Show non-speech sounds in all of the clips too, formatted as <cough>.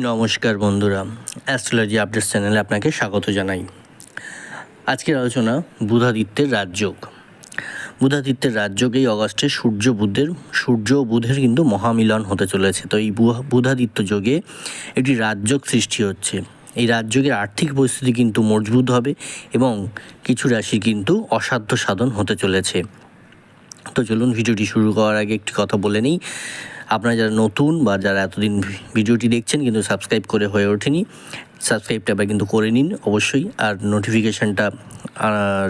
নমস্কার বন্ধুরা astrology update চ্যানেলে আপনাকে স্বাগত জানাই। আজকের আলোচনা বুধাদিত্যের রাজযোগ। বুধাদিত্যের রাজযোগ এই অগস্টে সূর্য বুধের, সূর্য ও বুধের কিন্তু মহামিলন হতে চলেছে। তো এই বুধ- বুধাদিত্য যোগে একটি রাজযোগ সৃষ্টি হচ্ছে। এই রাজযোগের আর্থিক পরিস্থিতি কিন্তু মজবুত হবে এবং কিছু রাশি কিন্তু অসাধ্য সাধন হতে চলেছে। তো চলুন ভিডিওটি শুরু করার আগে একটি কথা বলে নিই। আপনারা যারা নতুন বা যারা এতদিন ভিডিওটি দেখছেন কিন্তু সাবস্ক্রাইব করে হয়ে ওঠেনি, সাবস্ক্রাইবটা এবার কিন্তু করে নিন অবশ্যই আর নোটিফিকেশানটা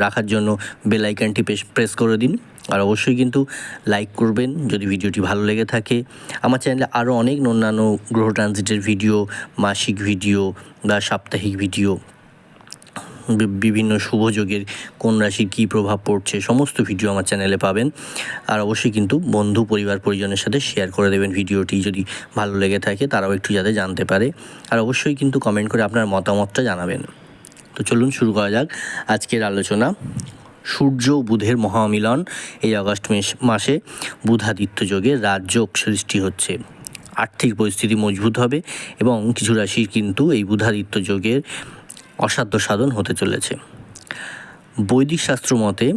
রাখার জন্য বেল আইকনটি প্রেস করে দিন। আর অবশ্যই কিন্তু লাইক করবেন যদি ভিডিওটি ভালো লেগে থাকে। আমার চ্যানেলে আরও অনেক অন্যান্য গ্রহ ট্রানজিটের ভিডিও মাসিক ভিডিও বা সাপ্তাহিক ভিডিও বিভিন্ন শুভযোগের কোন রাশির কী প্রভাব পড়ছে, সমস্ত ভিডিও আমার চ্যানেলে পাবেন। আর অবশ্যই কিন্তু বন্ধু, পরিবার, পরিজনের সাথে শেয়ার করে দেবেন ভিডিওটি যদি ভালো লেগে থাকে, তারাও একটু যাতে জানতে পারে। আর অবশ্যই কিন্তু কমেন্ট করে আপনার মতামতটা জানাবেন। তো চলুন শুরু করা যাক আজকের আলোচনা। সূর্য বুধের মহামিলন এই আগস্ট মেস- মাসে বুধাদিত্য যোগে রাজযোগ সৃষ্টি হচ্ছে। আর্থিক পরিস্থিতি মজবুত হবে এবং কিছু রাশির কিন্তু এই বুধাদিত্য যোগের অসাধ্য সাধন হতে চলেছে। বৈদিক শাস্ত্র মতে,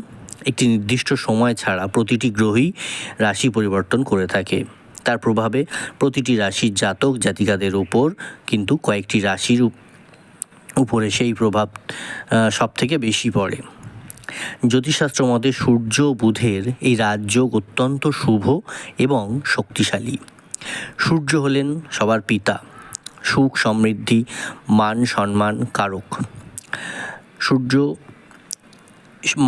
একটি নির্দিষ্ট সময় ছাড়া প্রতিটি গ্রহই রাশি পরিবর্তন করে থাকে। তার প্রভাবে প্রতিটি রাশির জাতক জাতিকাদের উপর কিন্তু কয়েকটি রাশির উপরে সেই প্রভাব সব থেকে বেশি পড়ে। জ্যোতিষশাস্ত্র মতে সূর্য বুধের এই রাজযোগ অত্যন্ত শুভ এবং শক্তিশালী। সূর্য হলেন সবার পিতা। সুখ, সমৃদ্ধি, মান সম্মান কারক। সূর্য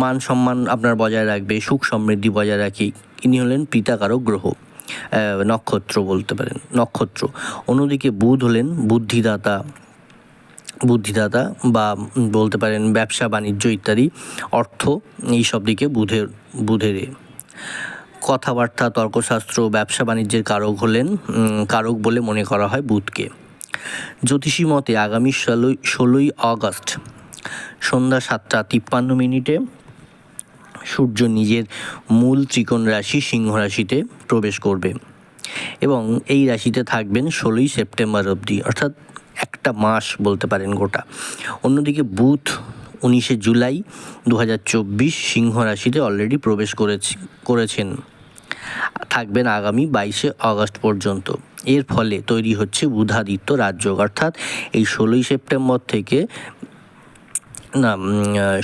মান সম্মান আপনার বজায় রাখবে, সুখ, সমৃদ্ধি বজায় রাখি। ইনি হলেন পিতাকারক গ্রহ নক্ষত্র বলতে পারেন, নক্ষত্র। অন্যদিকে বুধ হলেন বুদ্ধিদাতা বুদ্ধিদাতা বা বলতে পারেন ব্যবসা, বাণিজ্য ইত্যাদি, অর্থ, এই সব দিকে বুধের বুধের কথাবার্তা, তর্কশাস্ত্র, ব্যবসা, বাণিজ্যের কারক হলেন কারক বলে মনে করা হয় বুধকে। জ্যোতিষী মতে আগামী ষোলোই ষোলোই আগস্ট সন্ধ্যা সাতটা তিপ্পান্ন মিনিটে সূর্য নিজের মূল ত্রিকোণ রাশি সিংহ রাশিতে প্রবেশ করবে এবং এই রাশিতে থাকবেন ষোলোই সেপ্টেম্বর অবধি, অর্থাৎ একটা মাস বলতে পারেন গোটা। অন্যদিকে বুথ উনিশে জুলাই দু হাজার চব্বিশ সিংহ রাশিতে অলরেডি প্রবেশ করেছে, করেছেন। থাকবেন আগামী বাইশে আগস্ট পর্যন্ত। এর ফলে তৈরি হচ্ছে বুধাদিত্য রাজযোগ। অর্থাৎ এই ষোলোই সেপ্টেম্বর থেকে, না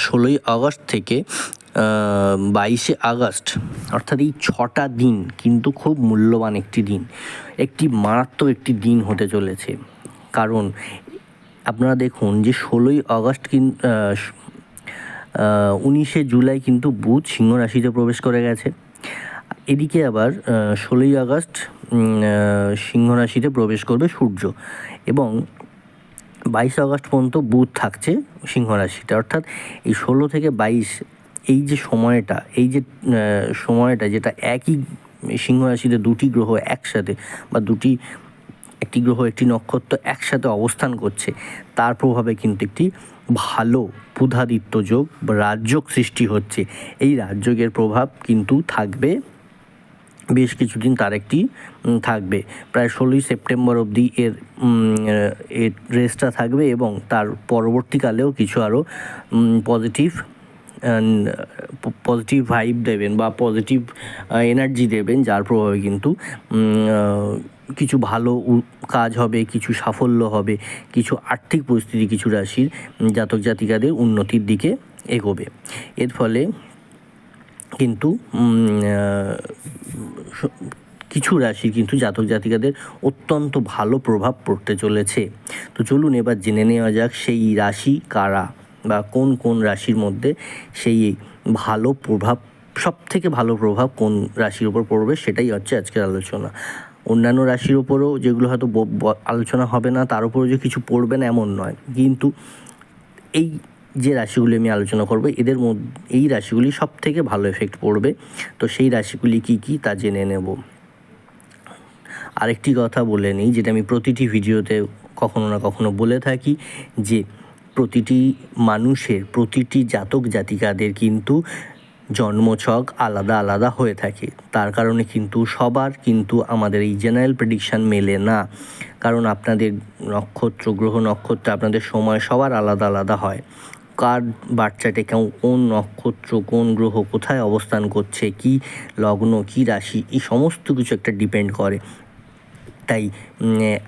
ষোলোই আগস্ট থেকে বাইশে আগস্ট, অর্থাৎ এই ছটা দিন কিন্তু খুব মূল্যবান একটি দিন। একটি মারাত্মক একটি দিন হতে চলেছে। কারণ আপনারা দেখুন যে ষোলোই আগস্ট কিন উনিশে জুলাই কিন্তু বুধ সিংহ রাশিতে প্রবেশ করে গেছে। এদিকে আবার ষোলোই আগস্ট সিংহ রাশিতে প্রবেশ করবে সূর্য এবং বাইশে আগস্ট পর্যন্ত বুধ থাকছে সিংহ রাশিতে। অর্থাৎ এই ষোলো থেকে বাইশ, এই যে সময়টা, এই যে সময়টা যেটা একই সিংহ রাশিতে দুটি গ্রহ একসাথে বা দুটি, একটি গ্রহ, একটি নক্ষত্র একসাথে অবস্থান করছে, তার প্রভাবে কিন্তু একটি ভালো বুধাদিত্য যোগ রাজযোগ সৃষ্টি হচ্ছে। এই রাজযোগের প্রভাব কিন্তু থাকবে বেশ কিছুদিন তার একটি থাকবে। প্রায় ষোলোই সেপ্টেম্বর অবধি এর এর রেসটা থাকবে এবং তার পরবর্তীকালেও কিছু আরও পজিটিভ পজিটিভ ভাইব দেবেন বা পজিটিভ এনার্জি দেবেন, যার প্রভাবে কিন্তু কিছু ভালো কাজ হবে, কিছু সাফল্য হবে, কিছু আর্থিক পরিস্থিতি, কিছু রাশির জাতক জাতিকাদের উন্নতির দিকে এগোবে। এর ফলে কিন্তু কিছু রাশি কিন্তু জাতক জাতিকাদের অত্যন্ত ভালো প্রভাব পড়তে চলেছে। তো চলুন এবার জেনে নেওয়া যাক সেই রাশি কারা বা কোন কোন রাশির মধ্যে সেই ভালো প্রভাব সব থেকে ভালো প্রভাব কোন রাশির ওপর পড়বে সেটাই হচ্ছে আজকের আলোচনা। অন্যান্য রাশির ওপরও যেগুলো হয়তো আলোচনা হবে না, তার উপরেও যে কিছু পড়বে না এমন নয়। কিন্তু এই যে রাশিগুলি আমি আলোচনা করব, এদের মধ্যে, এই রাশিগুলি সব থেকে ভালো এফেক্ট পড়বে। তো সেই রাশিগুলি কি কি তা জেনে নেব। আরেকটি কথা বলে নিই, যেটা আমি প্রতিটি ভিডিওতে কখনো না কখনো বলে থাকি, যে প্রতিটি মানুষের, প্রতিটি জাতক জাতিকাদের কিন্তু জন্মছক আলাদা আলাদা হয়ে থাকে। তার কারণে কিন্তু সবার কিন্তু আমাদের এই জেনারেল প্রেডিকশান মেলে না। কারণ আপনাদের নক্ষত্র, গ্রহ নক্ষত্র আপনাদের সময় সবার আলাদা আলাদা হয়। কার বাচ্চাটে কোন নক্ষত্র, কোন গ্রহ কোথায় অবস্থান করছে, কি লগ্ন, কি রাশি, এই সমস্ত কিছু একটা ডিপেন্ড করে। তাই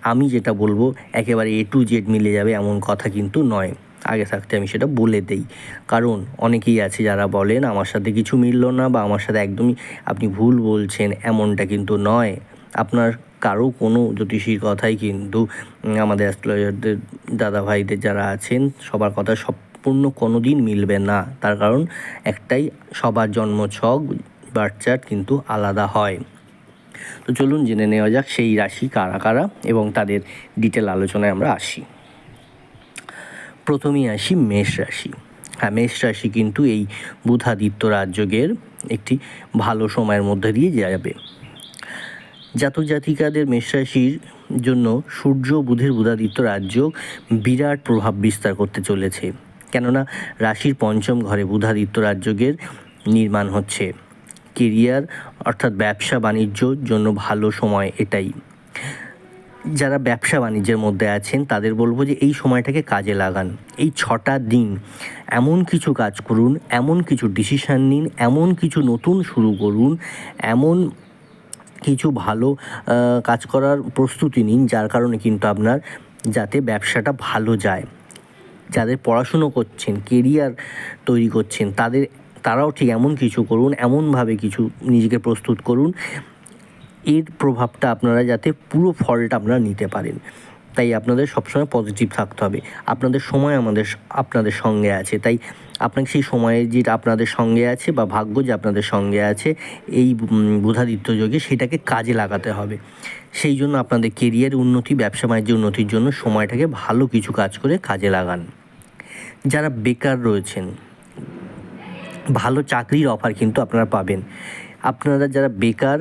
আমি যেটা বলব, একেবারে এ টু জেড মিলে যাবে এমন কথা কিন্তু নয়। আগে থাকতে আমি সেটা বলে দেই। কারণ, অনেকেই আছে যারা বলেন, আমার সাথে কিছু মিললো না বা আমার সাথে একদমই আপনি ভুল বলছেন। এমনটা কিন্তু নয়। আপনার কারও কোনো জ্যোতিষীর কথাই কিন্তু আমাদের অ্যাস্ট্রোলজারদের দাদা ভাইদের যারা আছেন, সবার কথা সম্পূর্ণ কোনো দিন মিলবে না। তার কারণ একটাই, সবার জন্মছক বাচ্চার কিন্তু আলাদা হয়। তো চলুন জেনে নেওয়া যাক সেই রাশি কারা কারা এবং তাদের ডিটেল আলোচনায় আমরা আসি। প্রথমেই আসি মেষ রাশি। হ্যাঁ মেষ রাশি কিন্তু এই বুধাদিত্য রাজযোগের একটি ভালো সময়ের মধ্যে দিয়ে যাবে। জাতক জাতিকাদের মেষ রাশির জন্য সূর্য বুধের বুধাদিত্য রাজযোগ বিরাট প্রভাব বিস্তার করতে চলেছে। কেননা রাশির পঞ্চম ঘরে বুধাদিত্য রাজযোগের নির্মাণ হচ্ছে। কেরিয়ার অর্থাৎ ব্যবসা বাণিজ্যর জন্য ভালো সময় এটাই। যারা ব্যবসা বাণিজ্যের মধ্যে আছেন, তাদের বলব যে এই সময়টাকে কাজে লাগান। এই ছটা দিন এমন কিছু কাজ করুন, এমন কিছু ডিসিশান নিন, এমন কিছু নতুন শুরু করুন, এমন কিছু ভালো কাজ করার প্রস্তুতি নিন, যার কারণে কিন্তু আপনার যাতে ব্যবসাটা ভালো যায়। যাদের পড়াশুনো করছেন কেরিয়ার তৈরি করছেন, তাদের, তারাও ঠিক এমন কিছু করুন, এমনভাবে কিছু নিজেকে প্রস্তুত করুন। এর প্রভাবটা আপনারা যাতে পুরো ফলটা আপনারা নিতে পারেন। তাই আপনাদের সবসময় পজিটিভ থাকতে হবে। আপনাদের সময় আমাদের আপনাদের সঙ্গে আছে। তাই আপনাকে সেই সময়ে যে আপনাদের সঙ্গে আছে বা ভাগ্য যে আপনাদের সঙ্গে আছে, এই বুধাদিত্য যোগে সেটাকে কাজে লাগাতে হবে। সেই জন্য আপনাদের কেরিয়ার উন্নতি, ব্যবসা বাণিজ্যের উন্নতির জন্য সময়টাকে ভালো কিছু কাজ করে কাজে লাগান। যারা বেকার রয়েছেন, ভালো চাকরির অফার কিন্তু আপনারা পাবেন। আপনারা যারা বেকার,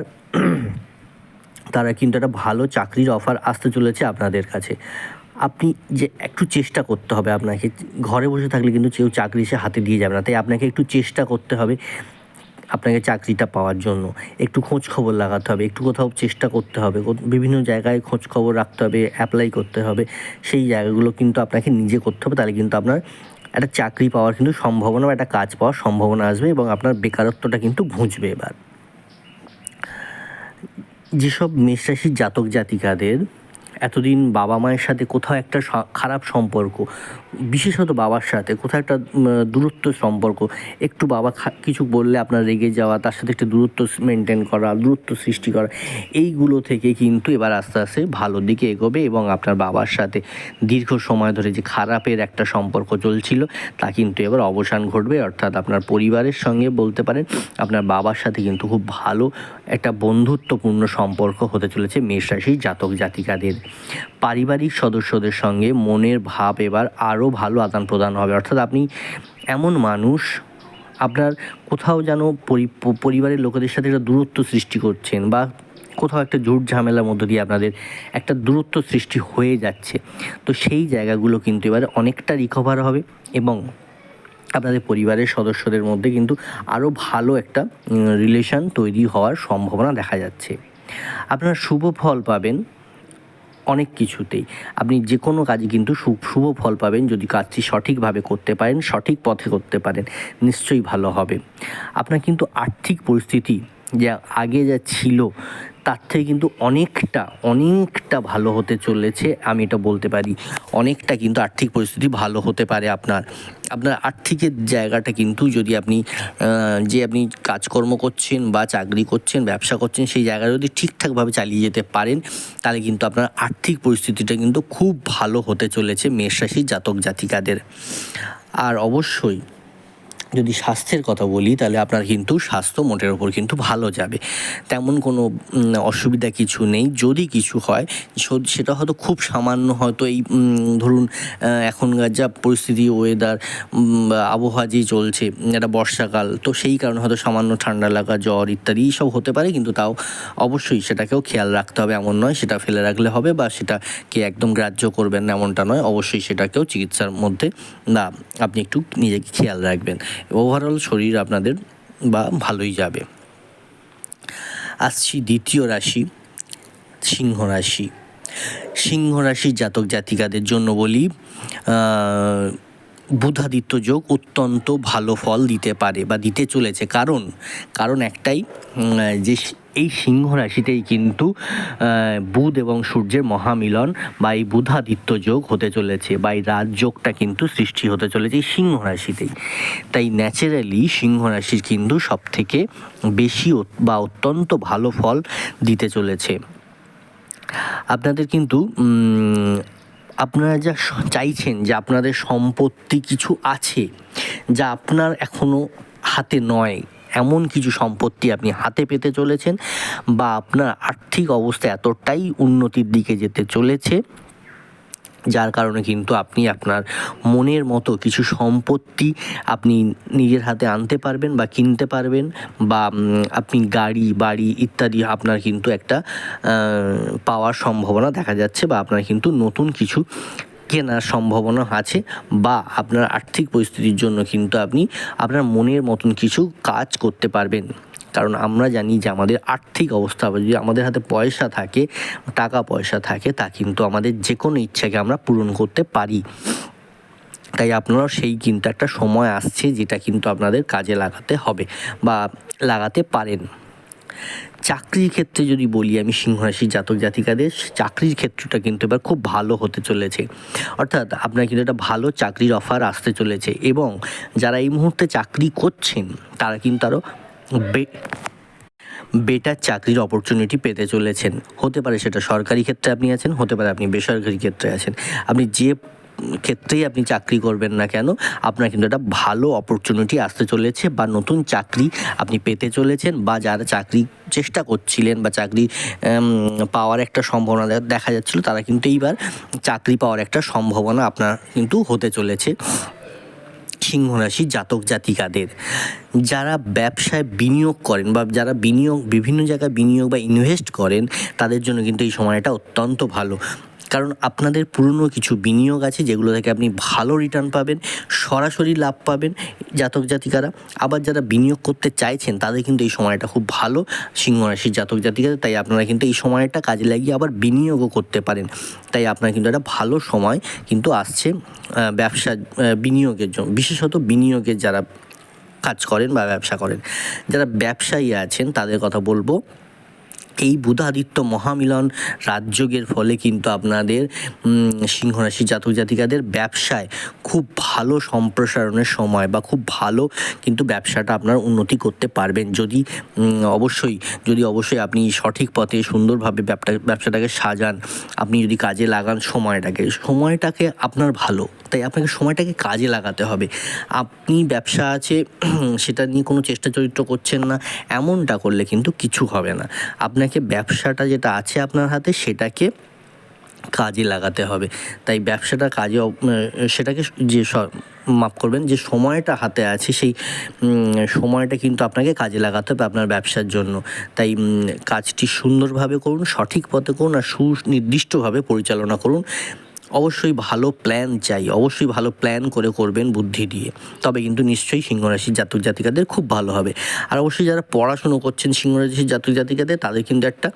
<clears throat> তারা কিন্তু একটা ভালো চাকরির অফার আসতে চলেছে আপনাদের কাছে। আপনি যে একটু চেষ্টা করতে হবে আপনাকে, ঘরে বসে থাকলে কিন্তু কেউ চাকরি সে হাতে দিয়ে যাবে না, তাই আপনাকে একটু চেষ্টা করতে হবে। আপনাকে চাকরিটা পাওয়ার জন্য। একটু খোঁজ খবর লাগাতে হবে, একটু কোথাও চেষ্টা করতে হবে বিভিন্ন জায়গায় খোঁজ খবর রাখতে হবে অ্যাপ্লাই করতে হবে। সেই জায়গাগুলো কিন্তু আপনাকে নিজে করতে হবে, তাহলে কিন্তু আপনার একটা চাকরি পাওয়ার কিন্তু সম্ভাবনা বা একটা কাজ পাওয়ার সম্ভাবনা আসবে এবং আপনার বেকারত্বটা কিন্তু ঘুঁচবে এবার। যেসব মেষরাশির জাতক জাতিকাদের এতদিন বাবা মায়ের সাথে কোথাও একটা খারাপ সম্পর্ক, বিশেষত বাবার সাথে কোথাও একটা দূরত্ব সম্পর্ক, একটু বাবা কিছু বললে আপনার রেগে যাওয়া, তার সাথে একটা দূরত্ব মেনটেন করা, দূরত্ব সৃষ্টি করা, এইগুলো থেকে কিন্তু এবার আস্তে আস্তে ভালো দিকে এগোবে এবং আপনার বাবার সাথে দীর্ঘ সময় ধরে যে খারাপের একটা সম্পর্ক চলছিল, তা কিন্তু এবার অবসান ঘটবে। অর্থাৎ আপনার পরিবারের সঙ্গে বলতে পারেন, আপনার বাবার সাথে কিন্তু খুব ভালো একটা বন্ধুত্বপূর্ণ সম্পর্ক হতে চলেছে মেষ রাশির জাতক জাতিকাদের পারিবারিক সদস্যদের সঙ্গে মনের ভাব এবার আরও ভালো আদান প্রদান হবে। অর্থাৎ আপনি এমন মানুষ, আপনার কোথাও যেন পরি- পরিবারের লোকেদের সাথে একটা দূরত্ব সৃষ্টি করছেন বা কোথাও একটা ঝুট ঝামেলার মধ্য দিয়ে আপনাদের একটা দূরত্ব সৃষ্টি হয়ে যাচ্ছে। তো সেই জায়গাগুলো কিন্তু এবারে অনেকটা রিকভার হবে এবং আপনাদের পরিবারের সদস্যদের মধ্যে কিন্তু আরও ভালো একটা রিলেশন তৈরি হওয়ার সম্ভাবনা দেখা যাচ্ছে। আপনারা শুভ ফল পাবেন। অনেক কিছুতেই। আপনি যে কোনো কাজে কিন্তু শুভ ফল পাবেন যদি কাজটি সঠিকভাবে করতে পারেন, সঠিক পথে করতে পারেন, নিশ্চয়ই ভালো হবে। আপনার কিন্তু আর্থিক পরিস্থিতি যা আগে যা ছিল তার থেকে কিন্তু অনেকটা অনেকটা ভালো হতে চলেছে, আমি এটা বলতে পারি। অনেকটা কিন্তু আর্থিক পরিস্থিতি ভালো হতে পারে আপনার। আপনার আর্থিকের জায়গাটা কিন্তু যদি আপনি যে আপনি কাজকর্ম করছেন বা চাকরি করছেন, ব্যবসা করছেন, সেই জায়গাটা যদি ঠিকঠাকভাবে চালিয়ে যেতে পারেন, তাহলে কিন্তু আপনার আর্থিক পরিস্থিতিটা কিন্তু খুব ভালো হতে চলেছে মেষ রাশির জাতক জাতিকাদের। আর অবশ্যই যদি স্বাস্থ্যের কথা বলি, তাহলে আপনার কিন্তু স্বাস্থ্য মোটের ওপর কিন্তু ভালো যাবে। তেমন কোনো অসুবিধা কিছু নেই। যদি কিছু হয় সেটা হয়তো খুব সামান্য হয়তো এই ধরুন এখনকার যা পরিস্থিতি ওয়েদার আবহাওয়া যে চলছে এটা বর্ষাকাল, তো সেই কারণে হয়তো সামান্য ঠান্ডা লাগা, জ্বর ইত্যাদি সব হতে পারে, কিন্তু তাও অবশ্যই সেটাকেও খেয়াল রাখতে হবে। এমন নয়, সেটা ফেলে রাখলে হবে বা সেটাকে একদম গ্রাহ্য করবেন এমনটা নয়। অবশ্যই সেটাকেও চিকিৎসার মধ্যে না আপনি একটু নিজেকে খেয়াল রাখবেন। ওভারঅল শরীর আপনাদের বা ভালোই যাবে। আসছি দ্বিতীয় রাশি, সিংহ রাশি। সিংহ রাশির জাতক জাতিকাদের জন্য বলি বুধাদিত্য যোগ অত্যন্ত ভালো ফল দিতে পারে বা দিতে চলেছে। কারণ কারণ একটাই যে এই সিংহ রাশিতেই কিন্তু বুধ এবং সূর্যের মহামিলন বা এই বুধাদিত্য যোগ হতে চলেছে বা এই রাজযোগটা কিন্তু সৃষ্টি হতে চলেছে এই সিংহ রাশিতেই। তাই ন্যাচারালি সিংহ রাশির কিন্তু সব থেকে বেশি বা অত্যন্ত ভালো ফল দিতে চলেছে। আপনাদের কিন্তু আপনারা যা চাইছেন যে আপনাদের সম্পত্তি কিছু আছে, যা আপনার এখনও হাতে নয়, এমন কিছু সম্পত্তি আপনি হাতে পেতে চলেছেন বা আপনার আর্থিক অবস্থা এতটাই উন্নতির দিকে যেতে চলেছে যার কারণে কিন্তু আপনি আপনার মনের মতো কিছু সম্পত্তি আপনি নিজের হাতে আনতে পারবেন বা কিনতে পারবেন বা আপনি গাড়ি, বাড়ি ইত্যাদি আপনার কিন্তু একটা পাওয়ার সম্ভাবনা দেখা যাচ্ছে বা আপনার কিন্তু নতুন কিছু কেনার সম্ভাবনা আছে বা আপনার আর্থিক পরিস্থিতির জন্য কিন্তু আপনি আপনার মনের মতন কিছু কাজ করতে পারবেন। কারণ আমরা জানি যে আমাদের আর্থিক অবস্থা যদি আমাদের হাতে পয়সা থাকে, টাকা পয়সা থাকে, তা কিন্তু আমাদের যে কোনো ইচ্ছাকে আমরা পূরণ করতে পারি। তাই আপনারাও সেই কিন্তু একটা সময় আসছে যেটা কিন্তু আপনাদের কাজে লাগাতে হবে বা লাগাতে পারেন। চাকরির ক্ষেত্রে যদি বলি, আমি সিংহরাশির জাতক জাতিকাদের, চাকরির ক্ষেত্রটা কিন্তু এবার খুব ভালো হতে চলেছে। অর্থাৎ আপনার কিন্তু একটা ভালো চাকরির অফার আসতে চলেছে এবং যারা এই মুহূর্তে চাকরি করছেন, তারা কিন্তু আরও বেটার চাকরির অপরচুনিটি পেতে চলেছেন। হতে পারে সেটা সরকারি ক্ষেত্রে আপনি আছেন, হতে পারে আপনি বেসরকারি ক্ষেত্রে আছেন। আপনি যে ক্ষেত্রেই আপনি চাকরি করবেন না কেন, আপনার কিন্তু একটা ভালো অপরচুনিটি আসতে চলেছে বা নতুন চাকরি আপনি পেতে চলেছেন বা যারা চাকরি চেষ্টা করছিলেন বা চাকরি পাওয়ার একটা সম্ভাবনা দেখা যাচ্ছিল, তারা কিন্তু এইবার চাকরি পাওয়ার একটা সম্ভাবনা আপনার কিন্তু হতে চলেছে। সিংহ রাশি জাতক জাতিকাদের। যারা ব্যবসায় বিনিয়োগ করেন বা যারা বিনিয়োগ বিভিন্ন জায়গায় বিনিয়োগ বা ইনভেস্ট করেন, তাদের জন্য কিন্তু এই সময়টা অত্যন্ত ভালো। কারণ আপনাদের পুরনো কিছু বিনিয়োগ আছে যেগুলো থেকে আপনি ভালো রিটার্ন পাবেন, সরাসরি লাভ পাবেন জাতক জাতিকারা। আবার যারা বিনিয়োগ করতে চাইছেন, তাদের কিন্তু এই সময়টা খুব ভালো। সিংহ রাশির জাতক জাতিকাদের, তাই আপনারা কিন্তু এই সময়টা কাজে লাগিয়ে আবার বিনিয়োগও করতে পারেন। তাই আপনার কিন্তু একটা ভালো সময় কিন্তু আসছে ব্যবসা বিনিয়োগের জন্য। বিশেষত বিনিয়োগের যারা কাজ করেন বা ব্যবসা করেন। যারা ব্যবসায়ী আছেন, তাদের কথা বলব। এই বুধাদিত্য মহামিলন রাজযোগের ফলে কিন্তু আপনাদের সিংহরাশি জাতক জাতিকাদের ব্যবসায় খুব ভালো সম্প্রসারণের সময় বা খুব ভালো কিন্তু ব্যবসাটা আপনার উন্নতি করতে পারবেন। যদি অবশ্যই যদি অবশ্যই আপনি সঠিক পথে সুন্দরভাবে ব্যবসা ব্যবসাটাকে সাজান, আপনি যদি কাজে লাগান সময়টাকে সময়টাকে আপনার ভালো। তাই আপনাকে সময়টাকে কাজে লাগাতে হবে। আপনি ব্যবসা আছে, <clears throat> সেটা নিয়ে কোনো চেষ্টা চরিত্র করছেন না, এমনটা করলে কিন্তু কিছু হবে না। আপনাকে ব্যবসাটা যেটা আছে আপনার হাতে সেটাকে কাজে লাগাতে হবে। তাই ব্যবসাটা কাজে সেটাকে যে মাফ করবেন, যে সময়টা হাতে আছে সেই সময়টা কিন্তু আপনাকে কাজে লাগাতে হবে আপনার ব্যবসার জন্য। তাই কাজটি সুন্দরভাবে করুন, সঠিক পথে করুন আর সুনির্দিষ্টভাবে পরিচালনা করুন। অবশ্যই ভালো প্ল্যান চাই, অবশ্যই ভালো প্ল্যান করে করবেন বুদ্ধি দিয়ে। তবে কিন্তু নিশ্চয়ই সিংহরাশির জাতক জাতিকাদের খুব ভালো হবে। আর অবশ্যই যারা পড়াশুনো করছেন সিংহরাশির জাতক জাতিকাদের, তাদের কিন্তু একটা,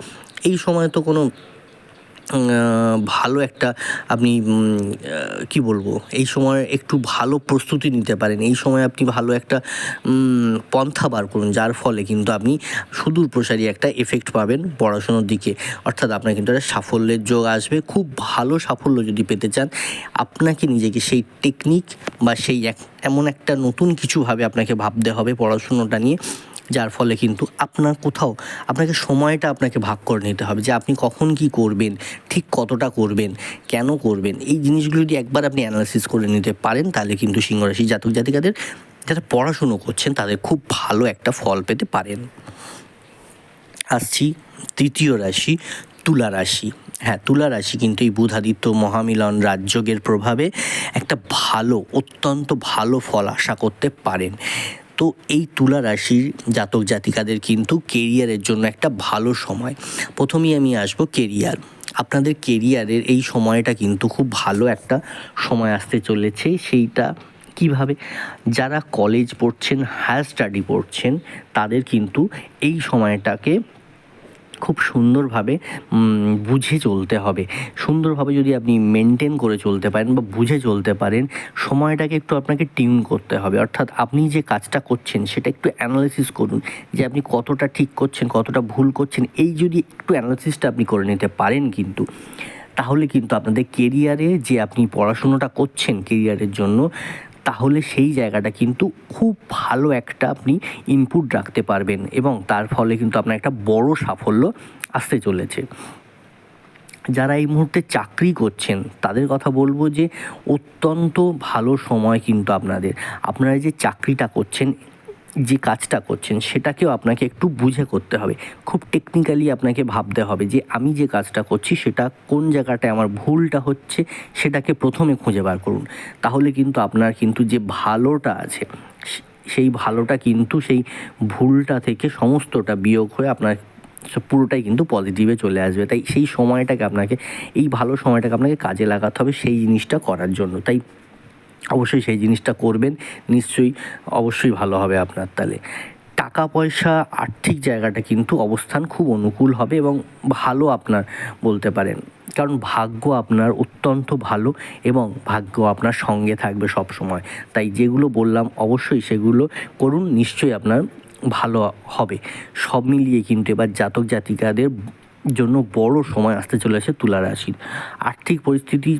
এই সময় তো কোনো ভালো একটা আপনি কি বলব, এই সময় একটু ভালো প্রস্তুতি নিতে পারেন। এই সময় আপনি ভালো একটা পন্থা বার করুন, যার ফলে কিন্তু আপনি সুদূর প্রসারী একটা এফেক্ট পাবেন পড়াশুনোর দিকে। অর্থাৎ আপনার কিন্তু একটা সাফল্যের যোগ আসবে। খুব ভালো সাফল্য যদি পেতে চান, আপনাকে নিজেকে সেই টেকনিক বা সেই এক, এমন একটা নতুন কিছুভাবে আপনাকে ভাবতে হবে পড়াশুনোটা নিয়ে। যার ফলে কিন্তু আপনার কোথাও, আপনাকে সময়টা আপনাকে ভাগ করে নিতে হবে যে আপনি কখন কি করবেন, ঠিক কতটা করবেন, কেন করবেন। এই জিনিসগুলো যদি একবার আপনি অ্যানালাইসিস করে নিতে পারেন, তাহলে কিন্তু সিংহরাশি জাতক জাতিকাদের যারা পড়াশুনো করছেন, তাদের খুব ভালো একটা ফল পেতে পারেন। আসছি তৃতীয় রাশি, তুলা রাশি। হ্যাঁ তুলা রাশি কিন্তু এই বুধাদিত্য মহামিলন রাজযোগের প্রভাবে একটা ভালো, অত্যন্ত ভালো ফল আশা করতে পারেন। তো এই তুলা রাশির জাতক জাতিকাদের কিন্তু কেরিয়ারের জন্য একটা ভালো সময়। প্রথমেই আমি আসব কেরিয়ার। আপনাদের কেরিয়ারের এই সময়টা কিন্তু খুব ভালো একটা সময় আসতে চলেছে। সেইটা কীভাবে? যারা কলেজ পড়ছেন হায়ার স্টাডি পড়ছেন, তাদের কিন্তু এই সময়টাকে খুব সুন্দরভাবে বুঝে চলতে হবে। সুন্দরভাবে যদি আপনি মেনটেন করে চলতে পারেন বা বুঝে চলতে পারেন, সময়টাকে একটু আপনাকে টিউন করতে হবে। অর্থাৎ আপনি যে কাজটা করছেন, সেটা একটু অ্যানালাইসিস করুন, যে আপনি কতটা ঠিক করছেন, কতটা ভুল করছেন। এই যদি একটু অ্যানালাইসিসটা আপনি করে নিতে পারেন কিন্তু, তাহলে কিন্তু আপনাদের কেরিয়ারে যে আপনি পড়াশুনোটা করছেন কেরিয়ারের জন্য তাহলে সেই জায়গাটা কিন্তু খুব ভালো একটা আপনি ইনপুট রাখতে পারবেন এবং তার ফলে কিন্তু আপনার একটা বড় সাফল্য আসতে চলেছে। যারা এই মুহূর্তে চাকরি করছেন, তাদের কথা বলব যে অত্যন্ত ভালো সময় কিন্তু আপনাদের। আপনারা যে চাকরিটা করছেন যে কাজটা করছেন, সেটাকেও আপনাকে একটু বুঝে করতে হবে। খুব টেকনিক্যালি আপনাকে ভাবতে হবে যে, আমি যে কাজটা করছি, সেটা কোন জায়গাটায় আমার ভুলটা হচ্ছে, সেটাকে প্রথমে খুঁজে বার করুন। তাহলে কিন্তু আপনার কিন্তু যে ভালোটা আছে সেই ভালোটা কিন্তু সেই ভুলটা থেকে সমস্তটা বিয়োগ হয়ে আপনার পুরোটাই কিন্তু পজিটিভে চলে আসবে। তাই সেই সময়টাকে আপনাকে, এই ভালো সময়টাকে আপনাকে কাজে লাগাতে হবে, সেই জিনিসটা করার জন্য। তাই অবশ্যই সেই জিনিসটা করবেন। নিশ্চয়ই, অবশ্যই ভালো হবে আপনার তাহলে টাকা পয়সা আর্থিক জায়গাটা কিন্তু অবস্থান খুব অনুকূল হবে এবং ভালো আপনার বলতে পারেন। কারণ ভাগ্য আপনার অত্যন্ত ভালো এবং ভাগ্য আপনার সঙ্গে থাকবে সব সময় তাই যেগুলো বললাম, অবশ্যই সেগুলো করুন, নিশ্চয়ই আপনার ভালো হবে। সব মিলিয়ে কিন্তু এবার জাতক জাতিকাদের জন্য বড় সময় আসতে চলেছে তুলা রাশির। আর্থিক পরিস্থিতি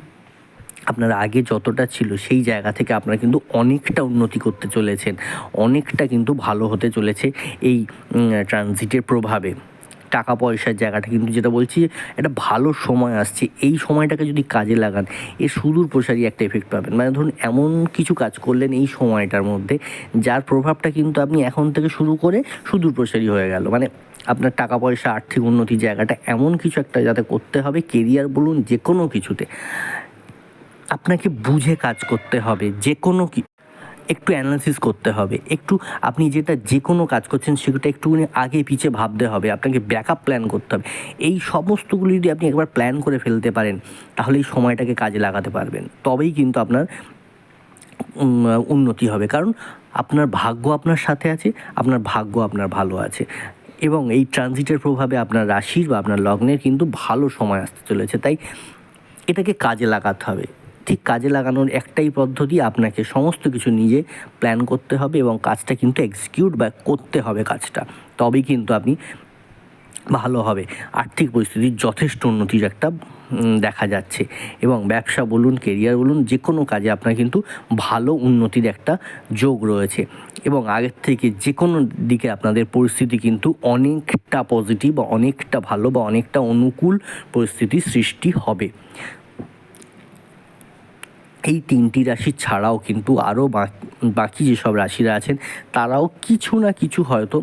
আপনার আগে যতটা ছিল সেই জায়গা থেকে আপনারা কিন্তু অনেকটা উন্নতি করতে চলেছেন। অনেকটা কিন্তু ভালো হতে চলেছে এই ট্রানজিটের প্রভাবে। টাকা পয়সার জায়গাটা কিন্তু যেটা বলছি একটা ভালো সময় আসছে। এই সময়টাকে যদি কাজে লাগান, এ সুদূর প্রসারী একটা এফেক্ট পাবেন। মানে ধরুন, এমন কিছু কাজ করলেন এই সময়টার মধ্যে, যার প্রভাবটা কিন্তু আপনি এখন থেকে শুরু করে সুদূর প্রসারী হয়ে গেল। মানে আপনার টাকা পয়সা আর্থিক উন্নতির জায়গাটা এমন কিছু একটা যাতে করতে হবে কেরিয়ার বলুন যে কোনো কিছুতে। আপনাকে বুঝে কাজ করতে হবে যে কোনো কি, একটু অ্যানালিসিস করতে হবে। একটু আপনি যেটা যে কোনো কাজ করছেন, সেটা একটুখানি আগে পিছে ভাবতে হবে, আপনাকে ব্যাকআপ প্ল্যান করতে হবে। এই সমস্তগুলো যদি আপনি একবার প্ল্যান করে ফেলতে পারেন, তাহলে এই সময়টাকে কাজে লাগাতে পারবেন। তবেই কিন্তু আপনার উন্নতি হবে। কারণ আপনার ভাগ্য আপনার সাথে আছে, আপনার ভাগ্য আপনার ভালো আছে। এবং এই ট্রানজিটের প্রভাবে আপনার রাশির বা আপনার লগ্নের কিন্তু ভালো সময় আসতে চলেছে। তাই এটাকে কাজে লাগাতে হবে। ঠিক কাজে লাগানোর একটাই পদ্ধতি আপনাকে সমস্ত কিছু নিজে প্ল্যান করতে হবে এবং কাজটা কিন্তু এক্সিকিউট বা করতে হবে কাজটা। তবেই কিন্তু আপনি ভালো হবে। আর্থিক পরিস্থিতির যথেষ্ট উন্নতির একটা দেখা যাচ্ছে। এবং ব্যবসা বলুন কেরিয়ার বলুন যে কোনো কাজে আপনার কিন্তু ভালো উন্নতির একটা যোগ রয়েছে। এবং আগের থেকে যে কোনো দিকে আপনাদের পরিস্থিতি কিন্তু অনেকটা পজিটিভ বা অনেকটা ভালো বা অনেকটা অনুকূল পরিস্থিতির সৃষ্টি হবে। এই তিনটি রাশি ছাড়াও কিন্তু আরও বাকি যেসব রাশিরা আছেন, তারাও কিছু না কিছু হয়তো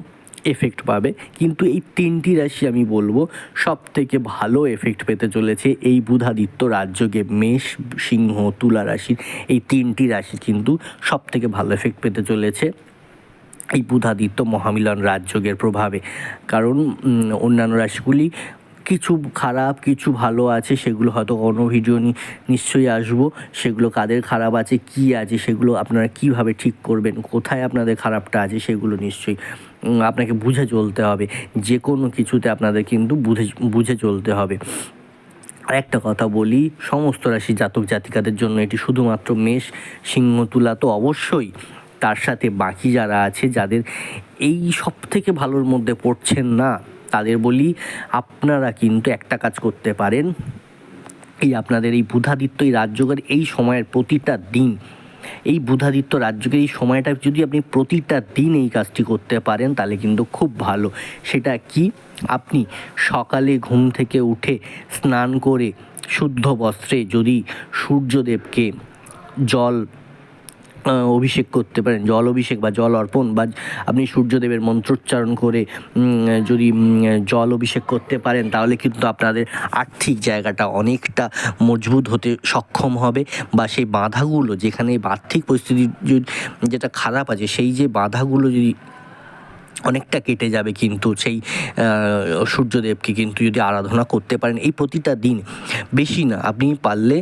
এফেক্ট পাবে। কিন্তু এই তিনটি রাশি আমি বলব সব থেকে ভালো এফেক্ট পেতে চলেছে এই বুধাদিত্য রাজ্যকে মেষ, সিংহ, তুলা রাশির এই তিনটি রাশি কিন্তু সব থেকে ভালো এফেক্ট পেতে চলেছে এই বুধাদিত্য মহামিলন রাজযোগের প্রভাবে। কারণ অন্যান্য রাশিগুলি কিছু খারাপ, কিছু ভালো আছে, সেগুলো হয়তো কোনো ভিডিও নিশ্চয়ই আসব। সেগুলো কাদের খারাপ আছে, কি আছে, সেগুলো আপনারা কীভাবে ঠিক করবেন, কোথায় আপনাদের খারাপটা আছে, সেগুলো নিশ্চয়ই আপনাকে বুঝে চলতে হবে। যে কোনো কিছুতে আপনাদের কিন্তু বুঝে বুঝে চলতে হবে। আর একটা কথা বলি, সমস্ত রাশি জাতক জাতিকাদের জন্য এটি শুধুমাত্র মেষ, সিংহ, তুলা তো অবশ্যই। তার সাথে বাকি যারা আছে, যাদের এই সব থেকে ভালোর মধ্যে পড়ছেন না তাদের বলি, আপনারা কিন্তু একটা কাজ করতে পারেন এই আপনাদের এই বুধাদিত্য এই রাজ্যের এই সময়ের প্রতিটা দিন, এই বুধাদিত্য রাজ্যের এই সময়টা যদি আপনি প্রতিটা দিন এই কাজটি করতে পারেন, তাহলে কিন্তু খুব ভালো। সেটা কি? আপনি সকালে ঘুম থেকে উঠে স্নান করে শুদ্ধ বস্ত্রে যদি সূর্যদেবকে জল অভিষেক করতে পারেন, জল অভিষেক বা জল অর্পণ বা আপনি সূর্যদেবের মন্ত্রোচ্চারণ করে যদি জল অভিষেক করতে পারেন, তাহলে কিন্তু আপনাদের আর্থিক জায়গাটা অনেকটা মজবুত হতে সক্ষম হবে বা সেই বাধাগুলো যেখানে আর্থিক পরিস্থিতি যেটা খারাপ আছে, সেই যে বাধাগুলো যদি অনেকটা কেটে যাবে কিন্তু সেই সূর্যদেবকে কিন্তু যদি আরাধনা করতে পারেন, এই প্রতিটা দিন বেশি না, আপনি পারলে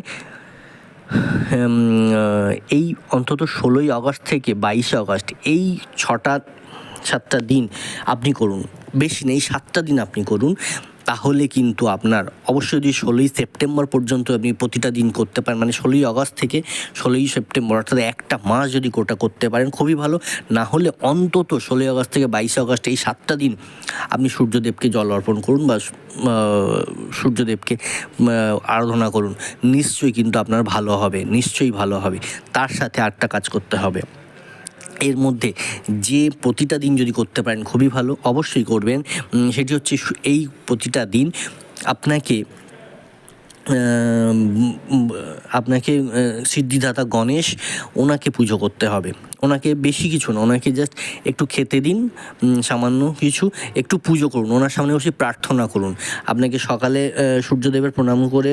এই অন্তত ষোলোই আগস্ট থেকে বাইশে আগস্ট, এই ছটা সাতটা দিন আপনি করুন। বেশি নেই সাতটা দিন আপনি করুন। তাহলে কিন্তু আপনার অবশ্যই যদি ষোলোই সেপ্টেম্বর পর্যন্ত আপনি প্রতিটা দিন করতে পারেন মানে ষোলোই আগস্ট থেকে ষোলোই সেপ্টেম্বর, অর্থাৎ একটা মাস যদি কোটা করতে পারেন, খুবই ভালো। না হলে অন্তত ষোলোই আগস্ট থেকে বাইশে আগস্ট এই সাতটা দিন আপনি সূর্যদেবকে জল অর্পণ করুন বা সূর্যদেবকে আরাধনা করুন। নিশ্চয়ই কিন্তু আপনার ভালো হবে, নিশ্চয়ই ভালো হবে। তার সাথে আটটা কাজ করতে হবে। এর মধ্যে যে প্রতিটা দিন যদি করতে পারেন খুবই ভালো, অবশ্যই করবেন। সেটি হচ্ছে এই প্রতিটা দিন আপনাকে আপনাকে সিদ্ধিদাতা গণেশ ওনাকে পুজো করতে হবে। ওনাকে বেশি কিছু না, ওনাকে জাস্ট একটু খেতে দিন সামান্য কিছু, একটু পুজো করুন, ওনার সামনে বসে প্রার্থনা করুন। আপনাকে সকালে সূর্যদেবের প্রণাম করে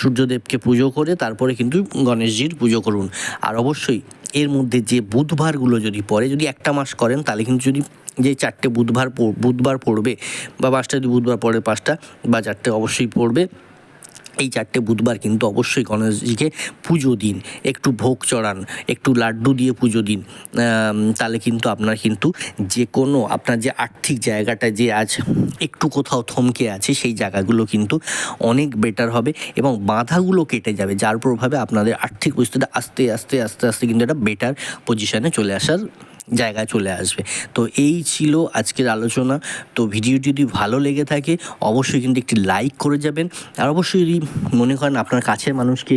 সূর্যদেবকে পুজো করে, তারপরে কিন্তু গণেশজির পুজো করুন। আর অবশ্যই এর মধ্যে যে বুধবারগুলো যদি পড়ে, যদি একটা মাস করেন, তাহলে কিন্তু যদি যে চারটে বুধবার বুধবার পড়বে বা পাঁচটা যদি বুধবার পড়ে পাঁচটা বা চারটে অবশ্যই পড়বে। এই চারটে বুধবার কিন্তু অবশ্যই গণেশজিকে পুজো দিন, একটু ভোগ চড়ান, একটু লাড্ডু দিয়ে পুজো দিন। তাহলে কিন্তু আপনার কিন্তু যে কোনো আপনার যে আর্থিক জায়গাটা যে আজ একটু কোথাও থমকে আছে, সেই জায়গাগুলো কিন্তু অনেক বেটার হবে এবং বাধাগুলো কেটে যাবে, যার প্রভাবে আপনাদের আর্থিক পরিস্থিতি আস্তে আস্তে আস্তে আস্তে কিন্তু একটা বেটার পজিশানে চলে আসার জায়গায় চলে আসবে। তো এই ছিল আজকের আলোচনা। তো ভিডিওটি যদি ভালো লেগে থাকে, অবশ্যই কিন্তু একটি লাইক করে যাবেন। আর অবশ্যই যদি মনে করেন আপনার কাছের মানুষকে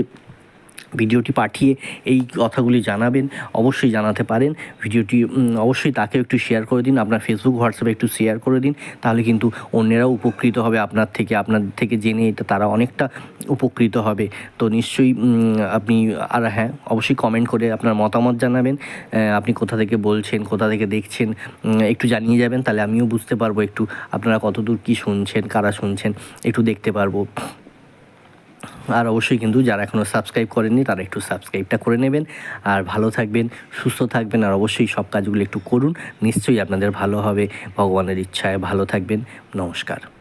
ভিডিওটি পাঠিয়ে এই কথাগুলি জানাবেন, অবশ্যই জানাতে পারেন। ভিডিওটি অবশ্যই তাকেও একটু শেয়ার করে দিন, আপনার ফেসবুক হোয়াটসঅ্যাপে একটু শেয়ার করে দিন, তাহলে কিন্তু অন্যেরাও উপকৃত হবে আপনার থেকে আপনার থেকে জেনে এটা তারা অনেকটা উপকৃত হবে। তো নিশ্চয়ই আপনি, আর হ্যাঁ অবশ্যই কমেন্ট করে আপনার মতামত জানাবেন আপনি কোথা থেকে বলছেন, কোথা থেকে দেখছেন একটু জানিয়ে যাবেন, তাহলে আমিও বুঝতে পারব একটু আপনারা কতদূর কী শুনছেন, কারা শুনছেন, একটু দেখতে পারব। আর অবশ্যই কিন্তু যারা এখনও সাবস্ক্রাইব করেননি, তারা একটু সাবস্ক্রাইবটা করে নেবেন। আর ভালো থাকবেন, সুস্থ থাকবেন, আর অবশ্যই সব কাজগুলো একটু করুন। নিশ্চয়ই আপনাদের ভালো হবে। ভগবানের ইচ্ছায় ভালো থাকবেন। নমস্কার।